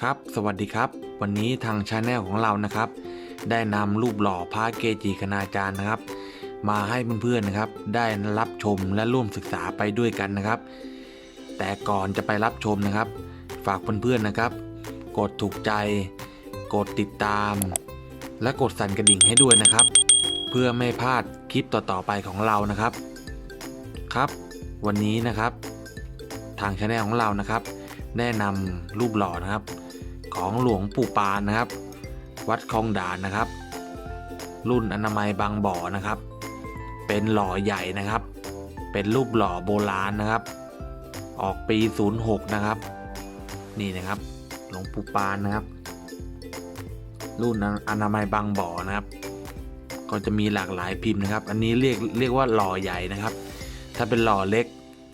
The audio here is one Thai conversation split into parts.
ครับ สวัสดีครับ วันนี้ทางชาแนลของเรานะครับ ได้นำรูปหล่อพระเกจิคณาจารย์นะครับ มาให้เพื่อนๆนะครับ ได้รับชมและร่วมศึกษาไปด้วยกันนะครับ แต่ก่อนจะไปรับชมนะครับ ฝากเพื่อนๆนะครับ กดถูกใจ กดติดตาม และกดสั่นกระดิ่งให้ด้วยนะครับ เพื่อไม่พลาดคลิปต่อๆไปของเรานะครับ ครับ วันนี้นะครับ ทางชาแนลของเรานะครับได้นำรูปหล่อนะครับ ของหลวงปู่ปานนะครับ วัดคลองด่านนะครับ รุ่นอนามัยบางบ่อนะครับ เป็นหล่อใหญ่นะครับ เป็นรูปหล่อโบราณนะครับ ออกปี 06 นะครับ นี่นะครับหลวงปู่ปานนะครับ รุ่นอนามัยบางบ่อนะครับ ก็จะมีหลากหลายพิมพ์นะครับ อันนี้เรียกเรียกว่าหล่อใหญ่นะครับ ถ้าเป็นหล่อเล็ก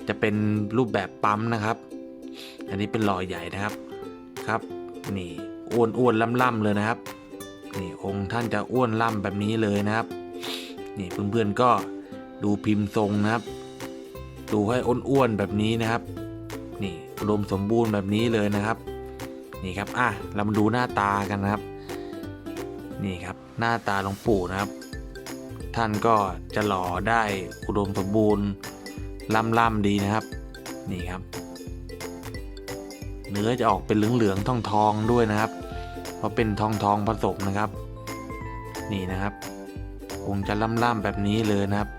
จะเป็นรูปแบบปั๊มนะครับ อันนี้เป็นหล่อใหญ่นะครับครับ นี่อ้วนอ้วนล่ำล่ำๆเลยนะครับ นี่องค์ท่านจะอ้วนล่ำแบบนี้เลยนะครับ นี่เพื่อนๆก็ดูพิมพ์ทรงนะครับ ดูให้อ้วนๆแบบนี้นะครับ นี่อุดมสมบูรณ์แบบนี้เลยนะครับ นี่ครับอะเรามาดูหน้าตากันนะครับ นี่ครับหน้าตาหลวงปู่นะครับ ท่านก็จะหล่อได้อุดมสมบูรณ์ล่ำๆดีนะครับ นี่ครับ เนื้อจะออกเป็นเหลืองๆทองทองๆด้วยนะครับ เพราะเป็นทองทองผสมนะครับ นี่นะครับองจะล่ำๆแบบนี้เลยนะครับ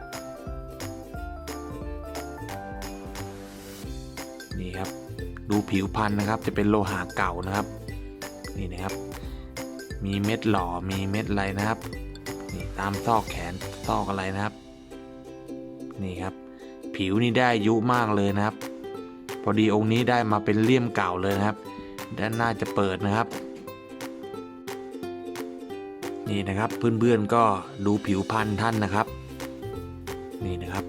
นี่ครับ ดูผิวพันธุ์นะครับ จะเป็นโลหะเก่านะครับ นี่นะครับ มีเม็ดหล่อมีเม็ดอะไรนะครับนี่ตามซอกแขนซอกอะไรนะครับ นี่ครับ ผิวนี่ได้อายุมากเลยนะครับ พอดีองค์นี้ได้มาเป็นเลี่ยมเก่าเลยนะครับ ด้านหน้าจะเปิดนะครับ นี่นะครับเพื่อนๆก็ดูผิวพันธุ์ท่านนะครับ นี่นะครับ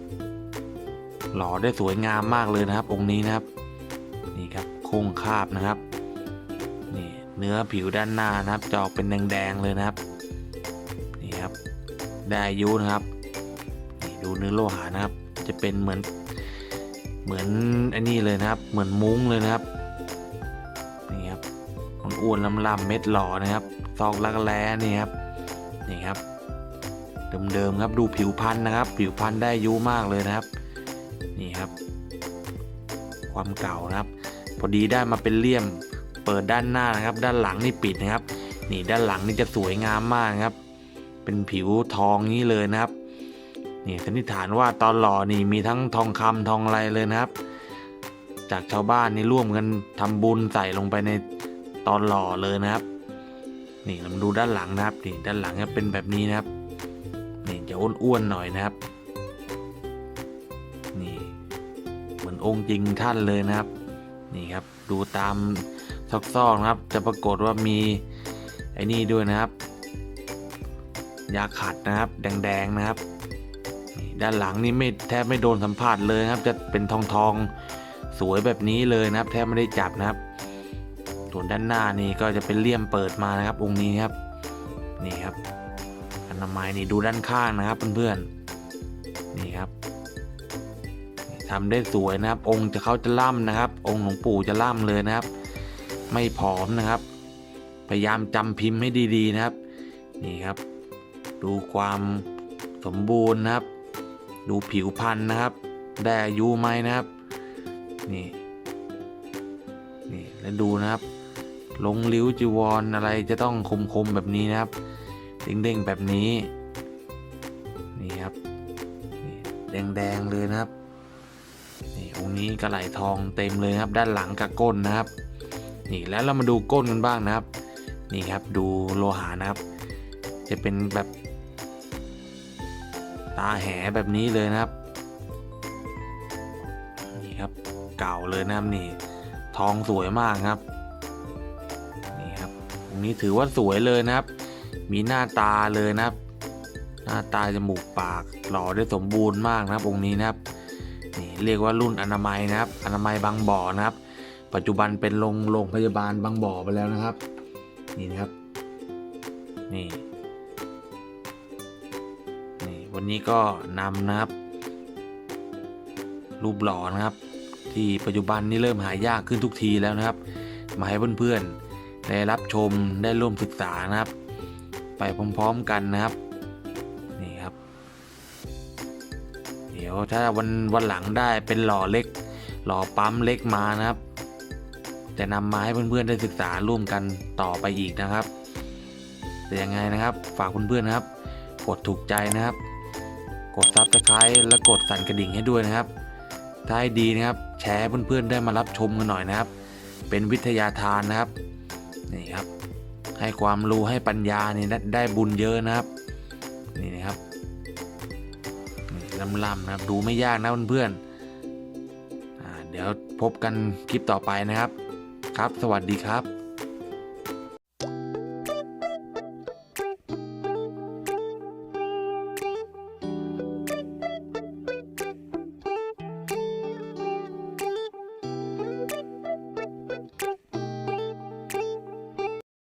หล่อได้สวยงามมากเลยนะครับ องค์นี้นะครับ นี่ครับโครงคาบนะครับนี่เนื้อผิวด้านหน้านะครับจะออกเป็นแดงๆเลยนะครับนี่ครับได้อายุนะครับนี่ดูเนื้อโลหะนะครับ จะเป็นเหมือน เหมือนอันนี้เลยนะครับ เหมือนมุ้งเลยนะครับ นี่ครับมันอ้วนลำๆเม็ดหล่อนะครับ ซอกลักแร้นี่ครับ นี่ครับ เดิมๆครับ ดูผิวพันธุ์นะครับ ผิวพันธุ์ได้ยุมากเลยนะครับ นี่ครับ ความเก่านะครับ พอดีได้มาเป็นเลี่ยม เปิดด้านหน้านะครับ ด้านหลังนี่ปิดนะครับ นี่ด้านหลังนี่จะสวยงามมากครับ เป็นผิวทองนี้เลยนะครับ นี่สันนิษฐานว่าตอนหล่อนี่มีทั้งทองคำทองอะไรเลยนะครับ จากชาวบ้านนี่ร่วมกันทำบุญใส่ลงไปในตอนหล่อเลยนะครับ นี่เรามาดูด้านหลังนะครับนี่ด้านหลังจะเป็นแบบนี้นะครับนี่จะอ้วนๆหน่อยนะครับ นี่เหมือนองค์จริงท่านเลยนะครับ นี่ครับดูตามซอกๆนะครับ จะปรากฏว่ามีไอ้นี่ด้วยนะครับ ยาขัดนะครับ แดงๆนะครับ ด้านหลังนี่ไม่แทบไม่โดนสัมผัสเลยครับ จะเป็นทองทองๆสวยแบบนี้เลยนะครับ แทบไม่ได้จับนะครับส่วนด้านหน้านี่ก็จะเป็นเลี่ยมเปิดมานะครับ องค์นี้ครับนี่ครับอนามัยนี่ดูด้านข้างนะครับเพื่อนๆนี่ครับทำได้สวยนะครับ องค์จะเขาจะล่ำนะครับ องค์หลวงปู่จะล่ำเลยนะครับ ไม่ผอมนะครับ พยายามจำพิมพ์ให้ดีๆนะครับ นี่ครับ ดูความสมบูรณ์นะครับ ดูผิวพรรณนะครับ ได้อายุไหมนะครับ นี่นี่แล้วดูนะครับ ลงริ้วจีวรออะไรจะต้องคมๆแบบนี้นะครับ เด้งๆแบบนี้ นี่ครับแดงๆเลยนะครับนี่องค์นี้กระไหลทองเต็มเลยครับ ด้านหลังกับก้นนะครับ นี่แล้วเรามาดูก้นกันบ้างนะครับ นี่ครับดูโลหะนะครับ จะเป็นแบบ ตาแหแบบนี้เลยนะครับ นี่ครับเก่าเลยนะครับนี่ ทองสวยมากครับ นี่ครับตรงนี้ถือว่าสวยเลยนะครับ มีหน้าตาเลยนะครับ หน้าตาจมูกปากหล่อได้สมบูรณ์มากนะครับองค์นี้นะครับนี่เรียกว่ารุ่นอนามัยนะครับ อนามัยบางบ่อนะครับ ปัจจุบันเป็นโรงโรงพยาบาลบางบ่อไปแล้วนะครับ นี่นะครับ นี่นี่ วันนี้ก็นำนะครับ รูปหล่อนะครับ ที่ปัจจุบันนี้เริ่มหายากขึ้นทุกทีแล้วนะครับ มาให้เพื่อนๆได้รับชมได้ร่วมศึกษานะครับ ไปพร้อมๆกันนะครับนี่ครับ เดี๋ยวถ้าวันวันหลังได้เป็นหล่อเล็ก หล่อปั๊มเล็กมานะครับจะนำมาให้เพื่อนๆได้ศึกษาร่วมกันต่อไปอีกนะครับ แต่ยังไงนะครับ ฝากเพื่อนๆนะครับ กดถูกใจนะครับ กดซับสไครต์และกดสั่นกระดิ่งให้ด้วยนะครับถ้าให้ดีนะครับแชร์เพื่อนๆได้มารับชมกันหน่อยนะครับ เป็นวิทยาทานนะครับนี่ครับให้ความรู้ให้ปัญญานี่ได้ได้บุญเยอะนะครับนี่นะครับนี่ล่ำนะครับดูไม่ยากนะเพื่อนๆเดี๋ยวพบกันคลิปต่อไปนะครับ ครับ สวัสดีครับ